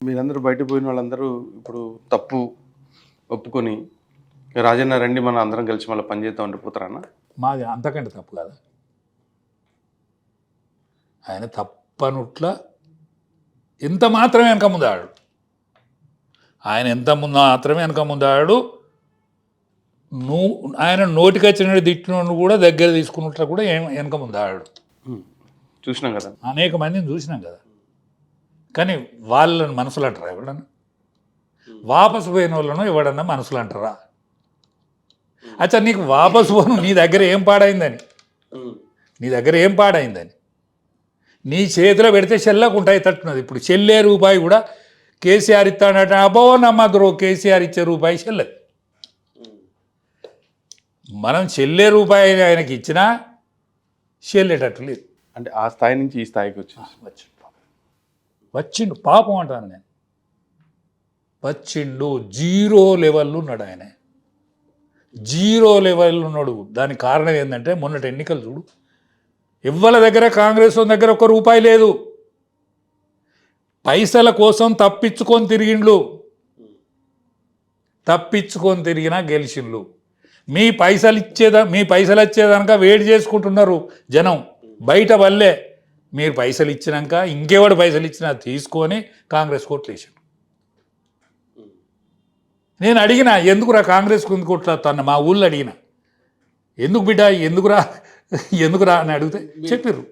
మీరందరూ బయట పోయిన వాళ్ళందరూ ఇప్పుడు తప్పు ఒప్పుకొని రాజన్న రండి మనం అందరం కలిసి మళ్ళీ పని చేద్దాం ఉండిపోతారన్న మాది అంతకంటే తప్పు కదా. ఆయన తప్పనుట్ల ఎంత మాత్రమే వెనక ముందాడు ఆయన ఎంత ముందు మాత్రమే వెనక ముందాడు నువ్వు ఆయన నోటికి వచ్చిన తిట్టినోడు కూడా దగ్గర తీసుకున్నట్లు కూడా ఏం వెనక ముందాడు. చూసినాం కదా. అనేక మందిని చూసినాం కదా. కానీ వాళ్ళని మనసులు అంటారా ఎవడన్నా వాపసు పోయిన వాళ్ళను ఎవడన్నా మనసులు అంటారా అచ్చా నీకు వాపసు పోను నీ దగ్గర ఏం పాడైందని? నీ దగ్గర ఏం పాడైందని? నీ చేతిలో పెడితే చెల్లకుంటాయి తట్టున్నది. ఇప్పుడు చెల్లే రూపాయి కూడా కేసీఆర్ ఇస్తాడట. అబ్బో నమ్మద్రో కేసీఆర్ ఇచ్చే రూపాయి చెల్లదు మనం చెల్లే రూపాయి ఆయనకి ఇచ్చినా చెల్లేటట్టు లేదు. అంటే ఆ స్థాయి నుంచి ఈ స్థాయికి వచ్చేసి వచ్చిండు పాపం అంటాను నేను. వచ్చిండు జీరో లెవెల్లో ఉన్నాడు ఆయన. జీరో లెవెల్లో ఉన్నాడు. దానికి కారణం ఏంటంటే మొన్నటి ఎన్నికలు చూడు. ఇవ్వల దగ్గర కాంగ్రెస్ వాళ్ళ దగ్గర ఒక రూపాయి లేదు. పైసల కోసం తప్పించుకొని తిరిగిండ్లు. తప్పించుకొని తిరిగినా గెలిచిండ్లు. మీ పైసలు ఇచ్చేదా మీ పైసలు వచ్చేదానిక వేడి చేసుకుంటున్నారు జనం. బయట వల్లే. మీరు పైసలు ఇచ్చినాక ఇంకెవడు పైసలు ఇచ్చినా తీసుకొని కాంగ్రెస్ కోట్లు వేసాడు. నేను అడిగిన ఎందుకురా కాంగ్రెస్ ఎందుకు కొట్లాడుతాను మా ఊళ్ళో అడిగిన. ఎందుకు బిడ్డ? ఎందుకురా ఎందుకురా అని అడిగితే చెప్పిర్రు.